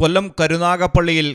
കൊല്ലം കരുനാഗപ്പള്ളിയിൽ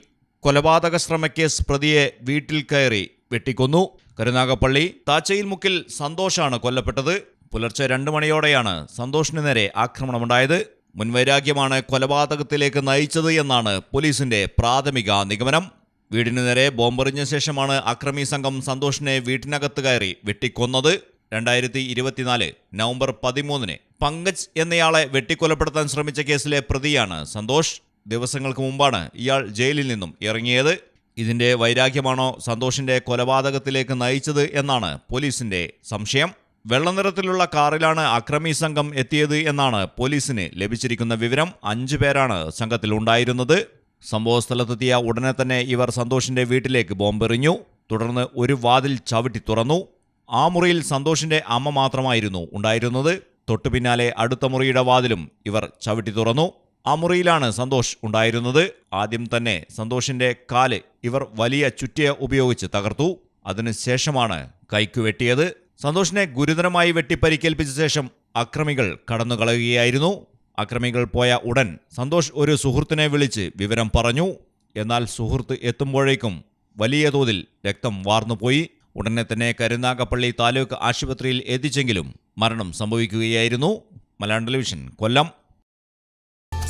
കൊലപാതക ശ്രമക്കേസ് പ്രതിയെ വീട്ടിൽ കയറി വെട്ടിക്കൊന്നു. കരുനാഗപ്പള്ളി താച്ചയിൽ മുക്കിൽ സന്തോഷാണ് കൊല്ലപ്പെട്ടത്. പുലർച്ചെ രണ്ട് മണിയോടെയാണ് സന്തോഷിന് നേരെ ആക്രമണമുണ്ടായത്. മുൻവൈരാഗ്യമാണ് കൊലപാതകത്തിലേക്ക് നയിച്ചത് എന്നാണ് പോലീസിന്റെ പ്രാഥമിക നിഗമനം. വീടിനു നേരെ ബോംബെറിഞ്ഞ ശേഷമാണ് അക്രമി സംഘം സന്തോഷിനെ വീട്ടിനകത്ത് കയറി വെട്ടിക്കൊന്നത്. രണ്ടായിരത്തി ഇരുപത്തിനാല് നവംബർ പതിമൂന്നിന് പങ്കജ് എന്നയാളെ വെട്ടിക്കൊലപ്പെടുത്താൻ ശ്രമിച്ച കേസിലെ പ്രതിയാണ് സന്തോഷ്. ദിവസങ്ങൾക്ക് മുമ്പാണ് ഇയാൾ ജയിലിൽ നിന്നും ഇറങ്ങിയത്. ഇതിന്റെ വൈരാഗ്യമാണോ സന്തോഷിന്റെ കൊലപാതകത്തിലേക്ക് നയിച്ചത് എന്നാണ് പോലീസിന്റെ സംശയം. വെള്ളനിറത്തിലുള്ള കാറിലാണ് അക്രമി സംഘം എത്തിയത് എന്നാണ് പോലീസിന് ലഭിച്ചിരിക്കുന്ന വിവരം. അഞ്ചു പേരാണ് സംഘത്തിലുണ്ടായിരുന്നത് സംഭവസ്ഥലത്തെത്തിയ ഉടനെ തന്നെ ഇവർ സന്തോഷിന്റെ വീട്ടിലേക്ക് ബോംബെറിഞ്ഞു. തുടർന്ന് ഒരു വാതിൽ ചവിട്ടി തുറന്നു. ആ മുറിയിൽ സന്തോഷിന്റെ അമ്മ മാത്രമായിരുന്നു ഉണ്ടായിരുന്നത്. തൊട്ടു പിന്നാലെ അടുത്ത മുറിയുടെ വാതിലും ഇവർ ചവിട്ടി തുറന്നു. ആ മുറിയിലാണ് സന്തോഷ് ഉണ്ടായിരുന്നത്. ആദ്യം തന്നെ സന്തോഷിന്റെ കാൽ ഇവർ വലിയ ചുറ്റിയ ഉപയോഗിച്ച് തകർത്തു. അതിനുശേഷമാണ് കൈക്ക് വെട്ടിയത്. സന്തോഷിനെ ഗുരുതരമായി വെട്ടിപ്പരിക്കേൽപ്പിച്ച ശേഷം അക്രമികൾ കടന്നു കളയുകയായിരുന്നു അക്രമികൾ പോയ ഉടൻ സന്തോഷ് ഒരു സുഹൃത്തിനെ വിളിച്ച് വിവരം പറഞ്ഞു. എന്നാൽ സുഹൃത്ത് എത്തുമ്പോഴേക്കും വലിയ തോതിൽ രക്തം വാർന്നുപോയി. ഉടനെ തന്നെ കരുനാഗപ്പള്ളി താലൂക്ക് ആശുപത്രിയിൽ എത്തിച്ചെങ്കിലും മരണം സംഭവിക്കുകയായിരുന്നു. മലയാളം ടെലിവിഷൻ കൊല്ലം.